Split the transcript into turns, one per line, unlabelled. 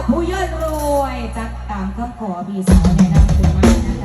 ดผู้ยอดรวยจักตามก็ขอพี่สาวแนะนำคุณมากนะ